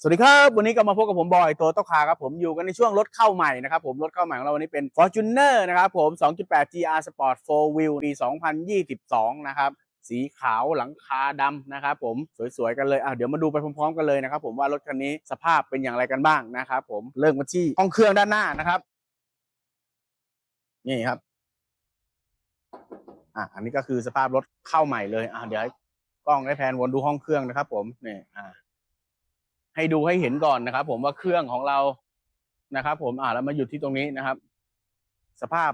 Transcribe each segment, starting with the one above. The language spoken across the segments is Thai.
สวัสดีครับ วันนี้ก็มาพบกับผมบอยโตโตคาครับผมอยู่กันในช่วงรถเข้าใหม่นะครับผมรถเข้าใหม่ของเราวันนี้เป็น Fortuner นะครับผม 2.8 GR Sport 4 Wheel ปี 2022 นะครับสีขาวหลังคาดำนะครับผมสวยๆกันเลยอะเดี๋ยวมาดูไปพร้อมๆกันเลยนะครับผมว่ารถคันนี้สภาพเป็นอย่างไรกันบ้างนะครับผมเริ่มกันที่ห้องเครื่องด้านหน้านะครับนี่ครับอะอันนี้ก็คือสภาพรถเข้าใหม่เลยอะเดี๋ยวกล้องได้แพนวนดูห้องเครื่องนะครับ ผมนี่อ่า ให้ดูให้เห็นก่อนนะครับ ผมว่าเครื่องของเรานะครับ ผมอ่าแล้วมาหยุดที่ตรงนี้นะครับ สภาพ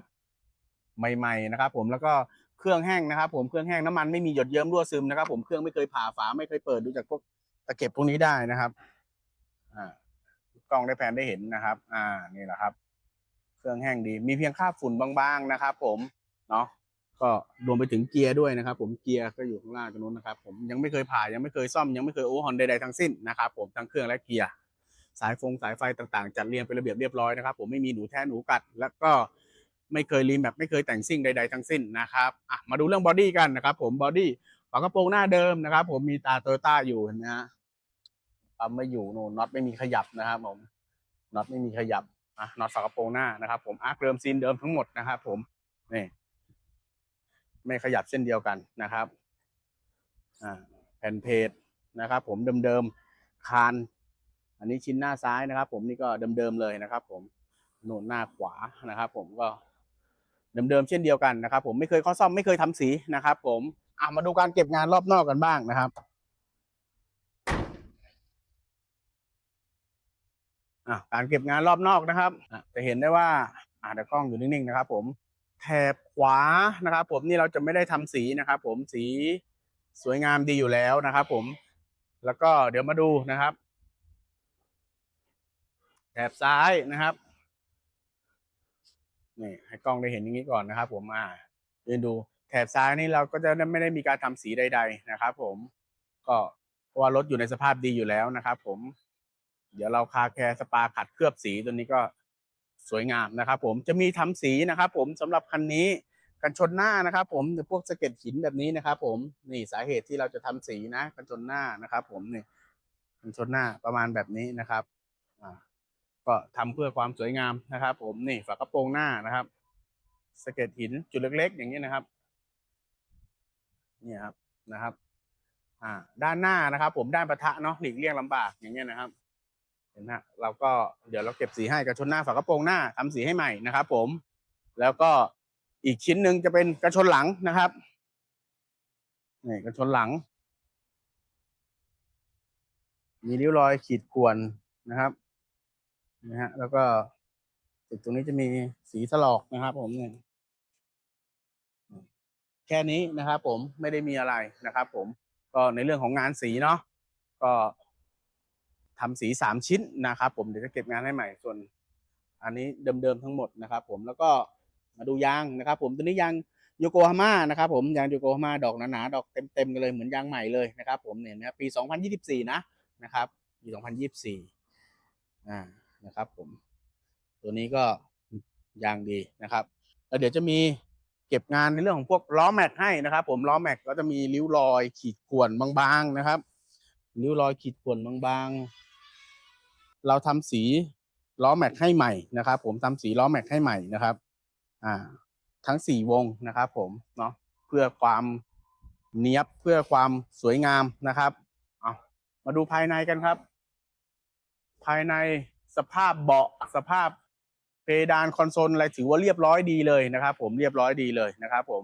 ใหม่ ๆ นะครับ ผมแล้วก็เครื่องแห้งนะครับ ผมเครื่องแห้งน้ำมันไม่มีหยดเยิ้มรั่วซึมนะครับ ผมเครื่องไม่เคยผ่าฝาไม่เคยเปิดดูจากพวกตะเก็บพวกนี้ได้นะครับ อ่ากล้องได้แผนได้เห็นนะครับ อ่านี่แหละครับ เครื่องแห้งดีมีเพียงคราฝุ่นบางๆนะครับ ผมเนาะ ก็รวมไปถึงเกียร์ด้วยนะครับผมเกียร์ก็อยู่ข้างล่างตรงนู้นนะครับผมยังไม่เคยผ่ายังไม่เคยซ่อมยังไม่เคยโอเวอร์ฮอนใดๆทั้งสิ้นนะครับผมทั้งเครื่องและเกียร์สายฟงสายไฟต่างๆ จัดเรียงเป็นระเบียบเรียบร้อยนะครับผมไม่มีหนูแท้หนูกัด แล้วก็ไม่เคยรีมแบบไม่เคยแต่งซิ่งใด ๆ ทั้งสิ้นนะครับอะมาดูเรื่องบอดี้กันนะครับผมบอดี้ฝากระโปรงหน้าเดิมนะครับผมมีตาโตโยต้าอยู่นะฮะปั๊มไม่อยู่โน่นน็อตไม่มีขยับนะครับผมน็อตไม่มีขยับอะน็อตฝากระโปรงหน้านะครับ ผมอาร์คเดิมซีนเดิมทั้งหมดนะครับผมนี่ ไม่ขยับเส้นเดียวกันนะครับแผ่นเพจนะครับ ผมเดิมๆคาน อันนี้ชิ้นหน้าซ้ายนะครับ ผมนี่ก็เดิมๆเลยนะครับ ผมโน่นหน้าขวานะครับ ผมก็เดิมๆเช่นเดียวกันนะครับ ผมไม่เคยข้อซ่อมไม่เคยทำสีนะครับ ผมอะมาดูการเก็บงานรอบนอกกันบ้างนะครับอะการเก็บงานรอบนอกนะครับอะจะเห็นได้ว่าอ่าเดี๋ยวกล้องอยู่นิ่งๆนะครับ ผม แถบขวานะครับผมนี่เราจะไม่ได้ทำสีนะครับ ผมสีสวยงามดีอยู่แล้วนะครับผมแล้วก็เดี๋ยวมาดูนะครับ แถบซ้ายนะครับนี่ให้กล้องได้เห็นอย่างนี้ก่อนนะครับ ผมอ่าเรียนดูแถบซ้ายนี่เราก็จะไม่ได้มีการทำสีใด ๆนะครับ ผมก็เพราะว่ารถอยู่ในสภาพดีอยู่แล้วนะครับ ผม เดี๋ยวเราคาแคร์สปาขัดเคลือบสีตัวนี้ก็ สวยงามนะครับ ผมจะมีทำสีนะครับ ผมสำหรับคันนี้กันชนหน้านะครับ ผมพวกสะเก็ดหินแบบนี้นะครับ ผมนี่สาเหตุที่เราจะทำสีนะกันชนหน้านะครับ ผมนี่กันชนหน้าประมาณแบบนี้นะครับอ่าก็ทำเพื่อความสวยงามนะครับ ผมนี่ฝากระโปรงหน้านะครับสะเก็ดหินจุดเล็ก ๆ อย่างนี้นะครับ เนี่ยครับนะครับ อ่า ด้านหน้านะครับ ผมด้านประทะเนาะหลีกเลี่ยงลำบากอย่างเงี้ยนะครับ เห็นฮะเราก็เดี๋ยวเราเก็บสีให้กระชนหน้าฝากระโปรงหน้าทำสีให้ใหม่นะครับผม แล้วก็อีกชิ้นหนึ่งจะเป็นกระชนหลังนะครับนี่กระชนหลัง มีริ้วรอยขีดข่วนนะครับนะฮะแล้วก็จุดตรงนี้จะมีสีถลอกนะครับ ผมเนี่ยแค่นี้นะครับ ผมไม่ได้มีอะไรนะครับ ผมก็ในเรื่องของงานสีเนาะก็ ทำสีสามชิ้นนะครับ ผมเดี๋ยวจะเก็บงานให้ใหม่ส่วน อันนี้เดิมๆทั้งหมดนะครับ ผมแล้วก็มาดูยางนะครับ ผมตัวนี้ยางโยโกฮาม่านะครับ ผมยางโยโกฮาม่าดอกหนาๆดอกเต็มๆกันเลยเหมือนยางใหม่เลยนะครับ ผมเนี่ยนะปี 2024 นะนะครับปี2024อ่านะครับ ผม ตัวนี้ก็ยางดีนะครับแล้วเดี๋ยวจะมีเก็บงานในเรื่องของพวกล้อแม็กให้นะครับ ผมล้อแม็กก็จะมีริ้วรอยขีดข่วนบางๆนะครับ ริ้วรอยขีดข่วนบางๆ เราทำสีล้อแม็กให้ใหม่นะครับ ผมทำสีล้อแม็กให้ใหม่นะครับ อ่า ทั้งสี่วงนะครับ ผมเนาะเพื่อความเนี้ยบเพื่อความสวยงามนะครับเอามาดูภายในกันครับ ภายในสภาพเบาะสภาพเพดานคอนโซลอะไรถือว่าเรียบร้อยดีเลยนะครับ ผมเรียบร้อยดีเลยนะครับ ผม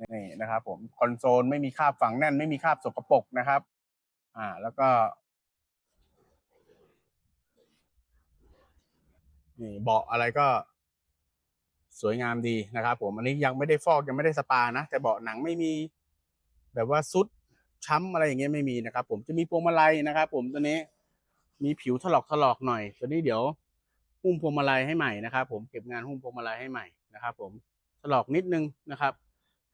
นี่นะครับ ผมคอนโซลไม่มีคราบฝังแน่น ไม่มีคราบสกปรกนะครับ อ่า แล้วก็นี่เบาะอะไรก็สวยงามดีนะครับ ผมอันนี้ยังไม่ได้ฟอกยังไม่ได้สปานะ แต่เบาะหนังไม่มี แบบว่าซุดช้ำอะไรอย่างเงี้ยไม่มีนะครับ ผมจะมีพวงมาลัยนะครับ ผมตัวนี้มีผิวถลอกถลอกหน่อย ตัวนี้เดี๋ยวหุ้มพวงมาลัยให้ใหม่นะครับ ผมเก็บงานหุ้มพวงมาลัยให้ใหม่นะครับ ผมถลอกนิดนึงนะครับ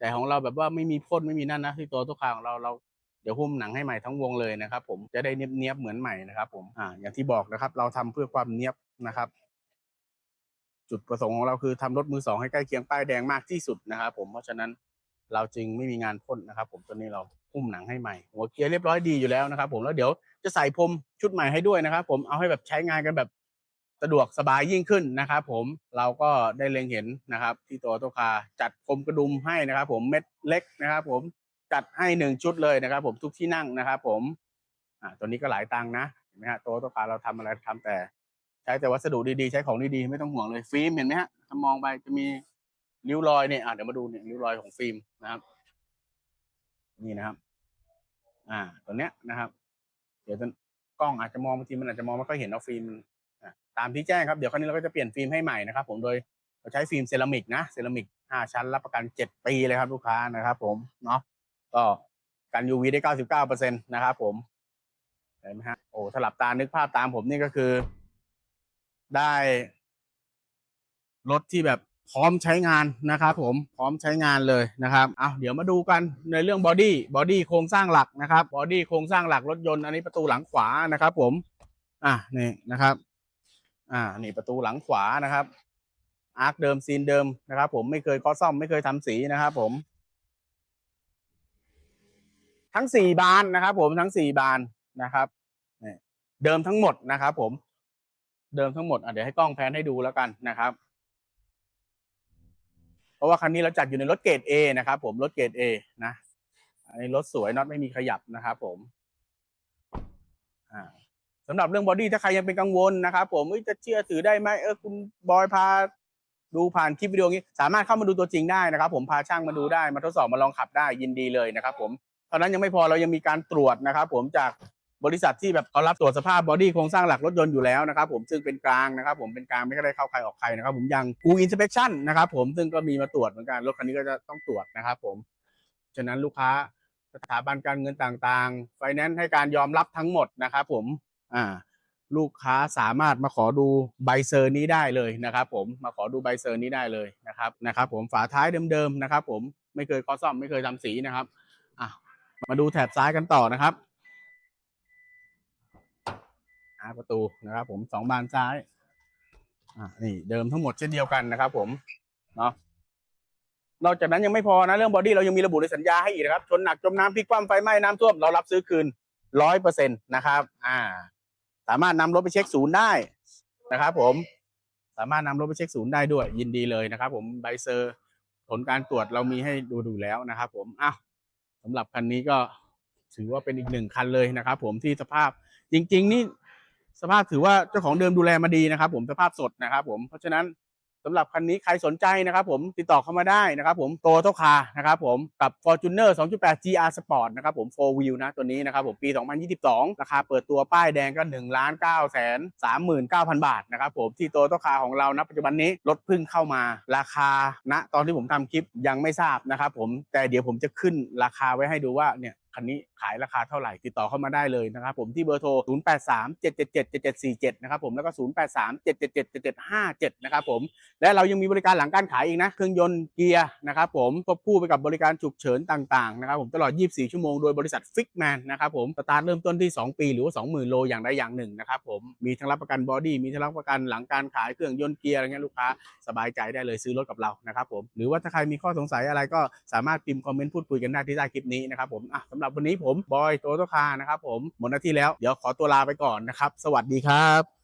แต่ของเราแบบว่าไม่มีพ่นไม่มีนั่นนะที่ตัวตัวคาของเราเราเดี๋ยวหุ้มหนังให้ใหม่ทั้งวงเลยนะครับ ผมจะได้เนียบๆเหมือนใหม่นะครับ ผมอ่าอย่างที่บอกนะครับ เราทำเพื่อความเนียบนะครับ จุดประสงค์ของเราคือทำรถมือสองให้ใกล้เคียงป้ายแดงมากที่สุดนะครับ ผมเพราะฉะนั้นเราจึงไม่มีงานพ่นนะครับ ผมตัวนี้เราหุ้มหนังให้ใหม่หัวเกียร์เรียบร้อยดีอยู่แล้วนะครับ ผมแล้วเดี๋ยวจะใส่พรมชุดใหม่ให้ด้วยนะครับ ผมเอาให้แบบใช้งานกันแบบ สะดวกสบายยิ่งขึ้นนะครับผมเราก็ได้เล็งเห็นนะครับ ที่ตัวโตคาจัดพรมกระดุมให้นะครับ ผมเม็ดเล็กนะครับ ผมจัดให้หนึ่งชุดเลยนะครับ ผมทุกที่นั่งนะครับ ผมอ่าตัวนี้ก็หลายตังค์นะเห็นไหมฮะตัวโตคาเราทำอะไรทำแต่ ใช้แต่วัสดุดีๆ ใช้ของดีๆไม่ต้องห่วงเลยฟิล์มเห็นไหมฮะถ้ามองไปจะมีริ้วรอยเนี่ยอะเดี๋ยวมาดูเนี่ยริ้วรอยของฟิล์มนะครับ นี่นะครับ อ่า ตัวเนี้ยนะครับ เดี๋ยวกล้องอาจจะมองบางทีมันอาจจะมองไม่ค่อยเห็นเอาฟิล์ม ตามที่แจ้งครับ เดี๋ยวครั้นี้เราก็จะเปลี่ยนฟิล์มให้ใหม่นะครับผมโดยเราใช้ฟิล์มเซรามิกนะเซรามิกห้าชั้นรับประกันเจ็ดปีเลยครับลูกค้านะครับผมเนาะก็กัน UV ได้เก้าสิบเก้าเปอร์เซ็นตนะครับผมเห็นไหมฮะโอ้สลับตานึกภาพตามผมนี่ก็คือ ได้รถที่แบบพร้อมใช้งานนะครับผมพร้อมใช้งานเลยนะครับเอาเดี๋ยวมาดูกันในเรื่องบอดี้บอดี้โครงสร้างหลักนะครับบอดี้โครงสร้างหลักรถยนต์อันนี้ประตูหลังขวานะครับผม อะนี่นะครับ อ่านี่ประตูหลังขวานะครับ อาร์คเดิมซีนเดิมนะครับ ผมไม่เคยเคอซ่อมไม่เคยทำสีนะครับผม ทั้งสี่บานนะครับผมทั้งสี่บานนะครับเดิมทั้งหมดนะครับผม เดิมทั้งหมดอะเดี๋ยวให้กล้องแพนให้ดูแล้วกันนะครับ เพราะว่าคันนี้เราจัดอยู่ในรถเกรด A นะครับ ผมรถเกรด A นะอันนี้รถสวยน็อตไม่มีขยับนะครับ ผม อ่า สำหรับเรื่องบอดี้ถ้าใครยังเป็นกังวลนะครับผมจะเชื่อถือได้ไหมเออคุณบอยพาดูผ่านคลิปวิดีโอนี้ สามารถเข้ามาดูตัวจริงได้นะครับ ผมพาช่างมาดูได้มาทดสอบมาลองขับได้ยินดีเลยนะครับ ผมเท่านั้นยังไม่พอเรายังมีการตรวจนะครับ ผมจากบริษัทที่แบบเขารับตรวจสภาพบอดี้โครงสร้างหลักรถยนต์อยู่แล้วนะครับ ผมซึ่งเป็นกลางนะครับ ผมเป็นกลางไม่ได้เข้าใครออกใครนะครับ ผมยังกูอินสเปคชั่นนะครับ ผมซึ่งก็มีมาตรวจเหมือนกันรถคันนี้ก็จะต้องตรวจนะครับ ผมฉะนั้นลูกค้าสถาบันการเงินต่างๆไฟแนนซ์ให้การยอมรับทั้งหมดนะครับ ผม อ่าลูกค้าสามารถมาขอดูใบเซอร์นี้ได้เลยนะครับ ผมมาขอดูใบเซอร์นี้ได้เลยนะครับนะครับ ผมฝาท้ายเดิมๆนะครับ ผมไม่เคยคอซ่อมไม่เคยทำสีนะครับอะมาดูแถบซ้ายกันต่อนะครับอ่าประตูนะครับ ผมสองบานซ้ายอ่านี่เดิมทั้งหมดเช่นเดียวกันนะครับ ผมเนาะนอกจากนั้นยังไม่พอนะเรื่องบอดี้เรายังมีระบุในสัญญาให้อีกนะครับชนหนักจมน้ำพลิกคว่ำไฟไหม้น้ำท่วมเรารับซื้อคืนร้อยเปอร์เซ็นต์นะครับ อ่าามารถนำรถไปเช็คศูนย์ได้นะครับผมสามารถนำรถไปเช็คศูนย์ได้ด้วย ยินดีเลยนะครับ ผมใบเซอร์ผลการตรวจเรามีให้ดูดูแล้วนะครับ ผมอ้าวสำหรับคันนี้ก็ถือว่าเป็นอีกหนึ่งคันเลยนะครับ ผมที่สภาพจริง ๆ นี่สภาพถือว่าเจ้าของเดิมดูแลมาดีนะครับ ผมสภาพสดนะครับ ผมเพราะฉะนั้น สำหรับคันนี้ใครสนใจนะครับผมติดต่อเข้ามาได้นะครับผมโตโตคานะครับผมกับ Fortuner 2.8 GR Sport นะครับผม 4 wheel นะตัวนี้นะครับผมปี 2022 ราคาเปิดตัวป้ายแดงก็1ล้าน9 3 9 0 0 0 บาทนะครับผมที่โตโตคาของเราณปัจจุบันนี้รถพึ่งเข้ามาราคาณตอนที่ผมทำคลิปยังไม่ทราบนะครับผมแต่เดี๋ยวผมจะขึ้นราคาไว้ให้ดูว่าเนี่ย คันนี้ขายราคาเท่าไหร่ติดต่อเข้ามาได้เลยนะครับผมที่เบอร์โทร 0837777747 นะครับผมแล้วก็ 0837777757 นะครับผมและเรายังมีบริการหลังการขายอีกนะ เครื่องยนต์เกียร์นะครับผมควบคู่ไปกับบริการฉุกเฉินต่างๆนะครับผมตลอด 24 ชั่วโมงโดยบริษัทฟิกแมนนะครับผมสตาร์ทเริ่มต้นที่ 2 ปีหรือว่า 20,000 โลอย่างใดอย่างหนึ่งนะครับผมมีทั้งรับประกันบอดี้มีทั้งรับประกันหลังการขายเครื่องยนต์เกียร์อะไรเงี้ยลูกค้าสบายใจได้เลยซื้อรถกับเรานะครับผมหรือว่าถ้าใครมีข้อสงสัยอะไรก็สามารถพิมพ์คอมเมนต์พูดคุยกันได้ที่ใต้คลิปนี้นะครับผมอะสำหรับวันนี้ผมบอยโตโตคานะครับผมหมดหน้าที่แล้วเดี๋ยวขอตัวลาไปก่อนนะครับ สวัสดีครับ